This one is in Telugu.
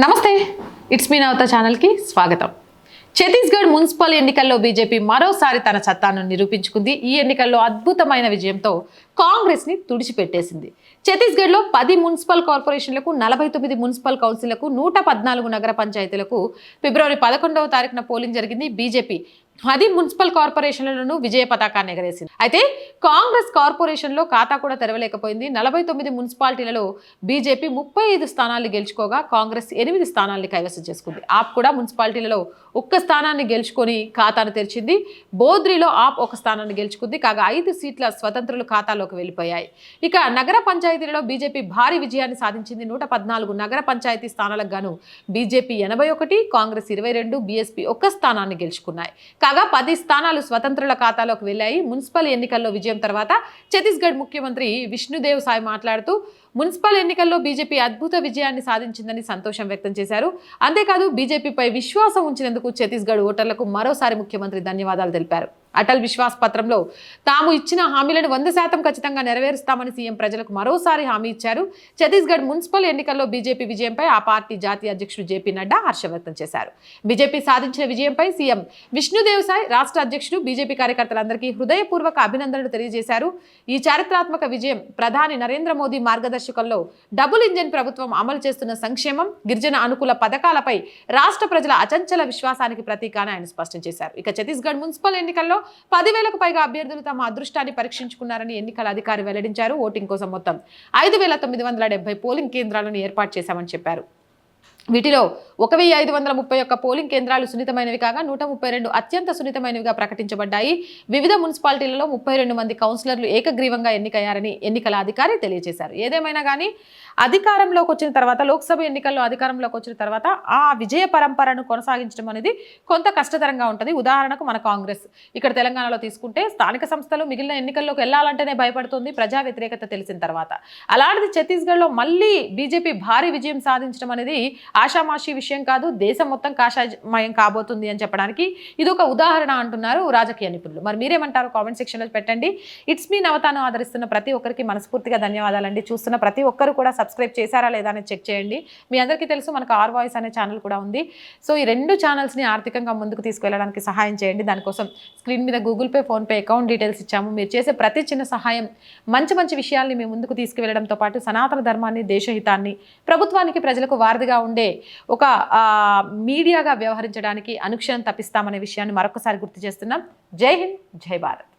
నమస్తే ఇట్స్ మీ నవత ఛానల్కి స్వాగతం. ఛత్తీస్గఢ్ మున్సిపల్ ఎన్నికల్లో బీజేపీ మరోసారి తన సత్తాను నిరూపించుకుంది. ఈ ఎన్నికల్లో అద్భుతమైన విజయంతో కాంగ్రెస్ని తుడిచిపెట్టేసింది. ఛత్తీస్గఢ్లో పది మున్సిపల్ కార్పొరేషన్లకు నలభై తొమ్మిది మున్సిపల్ కౌన్సిళ్ళకు నూట పద్నాలుగు నగర పంచాయతీలకు ఫిబ్రవరి పదకొండవ తారీఖున పోలింగ్ జరిగింది. బీజేపీ అది మున్సిపల్ కార్పొరేషన్లను విజయ పతాకాన్ని ఎగరేసింది. అయితే కాంగ్రెస్ కార్పొరేషన్లో ఖాతా కూడా తెరవలేకపోయింది. నలభై తొమ్మిది మున్సిపాలిటీలలో బీజేపీ ముప్పై ఐదు స్థానాలు గెలుచుకోగా కాంగ్రెస్ ఎనిమిది స్థానాల్ని కైవసం చేసుకుంది. ఆప్ కూడా మున్సిపాలిటీలలో ఒక్క స్థానాన్ని గెలుచుకొని ఖాతాను తెరిచింది. బోద్రిలో ఆప్ ఒక స్థానాన్ని గెలుచుకుంది. కాగా ఐదు సీట్ల స్వతంత్రులు ఖాతాలోకి వెళ్ళిపోయాయి. ఇక నగర పంచాయతీలలో బీజేపీ భారీ విజయాన్ని సాధించింది. నూట పద్నాలుగు నగర పంచాయతీ స్థానాలకు గాను బీజేపీ ఎనభై ఒకటి కాంగ్రెస్ ఇరవై రెండు బీఎస్పీ ఒక్క స్థానాన్ని గెలుచుకున్నాయి. కాగా పది స్థానాలు స్వతంత్రుల ఖాతాలోకి వెళ్ళాయి. మున్సిపల్ ఎన్నికల్లో విజయం తర్వాత ఛత్తీస్గఢ్ ముఖ్యమంత్రి విష్ణుదేవ్ సాయ్ మాట్లాడుతూ మున్సిపల్ ఎన్నికల్లో బీజేపీ అద్భుత విజయాన్ని సాధించిందని సంతోషం వ్యక్తం చేశారు. అంతేకాదు బీజేపీపై విశ్వాసం ఉంచినందుకు ఛత్తీస్గఢ్ ఓటర్లకు మరోసారి ముఖ్యమంత్రి ధన్యవాదాలు తెలిపారు. అటల్ విశ్వాస్ పత్రంలో తాము ఇచ్చిన హామీలను వంద శాతం ఖచ్చితంగా నెరవేరుస్తామని సీఎం ప్రజలకు మరోసారి హామీ ఇచ్చారు. ఛత్తీస్గఢ్ మున్సిపల్ ఎన్నికల్లో బీజేపీ విజయంపై ఆ పార్టీ జాతీయ అధ్యక్షుడు జేపీ నడ్డా హర్షం వ్యక్తం చేశారు. బీజేపీ సాధించిన విజయంపై సీఎం విష్ణుదేవ్ సాయ్ రాష్ట్ర అధ్యక్షుడు బీజేపీ కార్యకర్తలందరికీ హృదయపూర్వక అభినందనలు తెలియజేశారు. ఈ చారిత్రాత్మక విజయం ప్రధాని నరేంద్ర మోదీ మార్గదర్శకంలో డబుల్ ఇంజన్ ప్రభుత్వం అమలు చేస్తున్న సంక్షేమం గిరిజన అనుకూల పథకాలపై రాష్ట్ర ప్రజల అచంచల విశ్వాసానికి ప్రతీక అని ఆయన స్పష్టం చేశారు. ఇక ఛత్తీస్గఢ్ మున్సిపల్ ఎన్నికల్లో పదివేలకు పైగా అభ్యర్థులు తమ అదృష్టాన్ని పరీక్షించుకున్నారని ఎన్నికల అధికారి వెల్లడించారు. ఓటింగ్ కోసం మొత్తం ఐదు వేల తొమ్మిది వందల డెబ్బై పోలింగ్ కేంద్రాలను ఏర్పాటు చేశామని చెప్పారు. వీటిలో ఒక వెయ్యి ఐదు వందల ముప్పై ఒక్క పోలింగ్ కేంద్రాలు సున్నితమైనవి కాగా నూట ముప్పై రెండు అత్యంత సున్నితమైనవిగా ప్రకటించబడ్డాయి. వివిధ మున్సిపాలిటీలలో ముప్పై రెండు మంది కౌన్సిలర్లు ఏకగ్రీవంగా ఎన్నికయ్యారని ఎన్నికల అధికారి తెలియజేశారు. ఏదేమైనా కానీ అధికారంలోకి వచ్చిన తర్వాత లోక్సభ ఎన్నికల్లో అధికారంలోకి వచ్చిన తర్వాత ఆ విజయ పరంపరను కొనసాగించడం అనేది కొంత కష్టతరంగా ఉంటుంది. ఉదాహరణకు మన కాంగ్రెస్. ఇక్కడ తెలంగాణలో తీసుకుంటే స్థానిక సంస్థలు మిగిలిన ఎన్నికల్లోకి వెళ్ళాలంటేనే భయపడుతుంది. ప్రజా వ్యతిరేకత తెలిసిన తర్వాత. అలాంటిది ఛత్తీస్గఢ్లో మళ్ళీ బీజేపీ భారీ విజయం సాధించడం అనేది ఆషామాషి విషయం కాదు దేశం మొత్తం కాషాయమయం కాబోతుంది అని చెప్పడానికి ఇది ఒక ఉదాహరణ అంటున్నారు రాజకీయ నిపుణులు. మరి మీరేమంటారు? కామెంట్ సెక్షన్లో పెట్టండి. ఇట్స్ మీ నవతాను ఆదరిస్తున్న ప్రతి ఒక్కరికి మనస్ఫూర్తిగా ధన్యవాదాలండి చూస్తున్న ప్రతి ఒక్కరు కూడా సబ్స్క్రైబ్ చేశారా లేదా అనేది చెక్ చేయండి. మీ అందరికీ తెలుసు మనకు ఆర్ వాయిస్ అనే ఛానల్ కూడా ఉంది. సో ఈ రెండు ఛానల్స్ని ఆర్థికంగా ముందుకు తీసుకెళ్ళడానికి సహాయం చేయండి. దానికోసం స్క్రీన్ మీద Google Pay PhonePe account details ఇచ్చాము. మీరు చేసే ప్రతి చిన్న సహాయం మంచి మంచి విషయాల్ని మేము ముందుకు తీసుకువెళ్ళడంతో పాటు సనాతన ధర్మాన్ని దేశహితాన్ని ప్రభుత్వానికి ప్రజలకు వారధిగా ఉండే ఒక మీడియాగా వ్యవహరించడానికి అనుక్షణం తప్పిస్తామనే విషయాన్ని మరొకసారి గుర్తు చేస్తున్నాం. జై హింద్ జై భారత్.